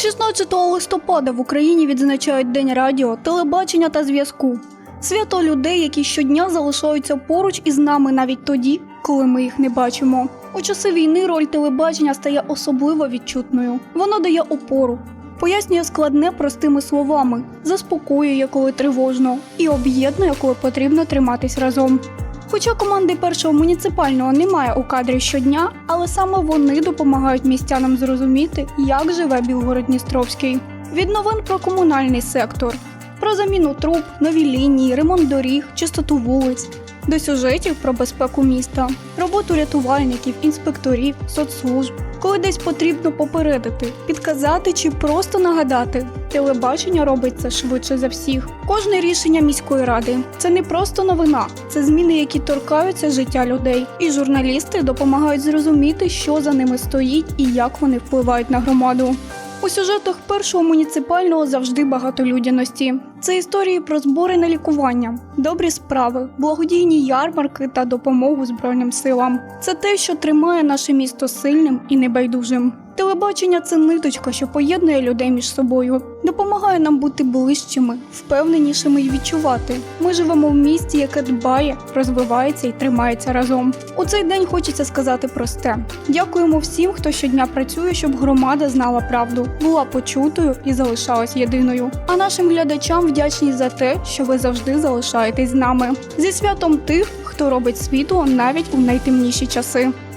16 листопада в Україні відзначають День радіо, телебачення та зв'язку. Свято людей, які щодня залишаються поруч із нами навіть тоді, коли ми їх не бачимо. У часи війни роль телебачення стає особливо відчутною. Воно дає опору, пояснює складне простими словами, заспокоює, коли тривожно, і об'єднує, коли потрібно триматись разом. Хоча команди першого муніципального немає у кадрі щодня, але саме вони допомагають містянам зрозуміти, як живе Білгород-Дністровський. Від новин про комунальний сектор, про заміну труб, нові лінії, ремонт доріг, чистоту вулиць, до сюжетів про безпеку міста, роботу рятувальників, інспекторів, соцслужб, коли десь потрібно попередити, підказати чи просто нагадати. Телебачення робить це швидше за всіх. Кожне рішення міської ради це не просто новина, це зміни, які торкаються життя людей. І журналісти допомагають зрозуміти, що за ними стоїть і як вони впливають на громаду. У сюжетах першого муніципального завжди багато людяності. Це історії про збори на лікування, добрі справи, благодійні ярмарки та допомогу Збройним силам. Це те, що тримає наше місто сильним і небайдужим. Телебачення це ниточка, що поєднує людей між собою, допомагає нам бути ближчими, впевненішими і відчувати. Ми живемо в місті, яке дбає, розвивається і тримається разом. У цей день хочеться сказати просте: дякуємо всім, хто щодня працює, щоб громада знала правду, була почутою і залишалась єдиною. А нашим глядачам вдячні за те, що ви завжди залишаєтесь з нами. Зі святом тих, хто робить світло навіть у найтемніші часи.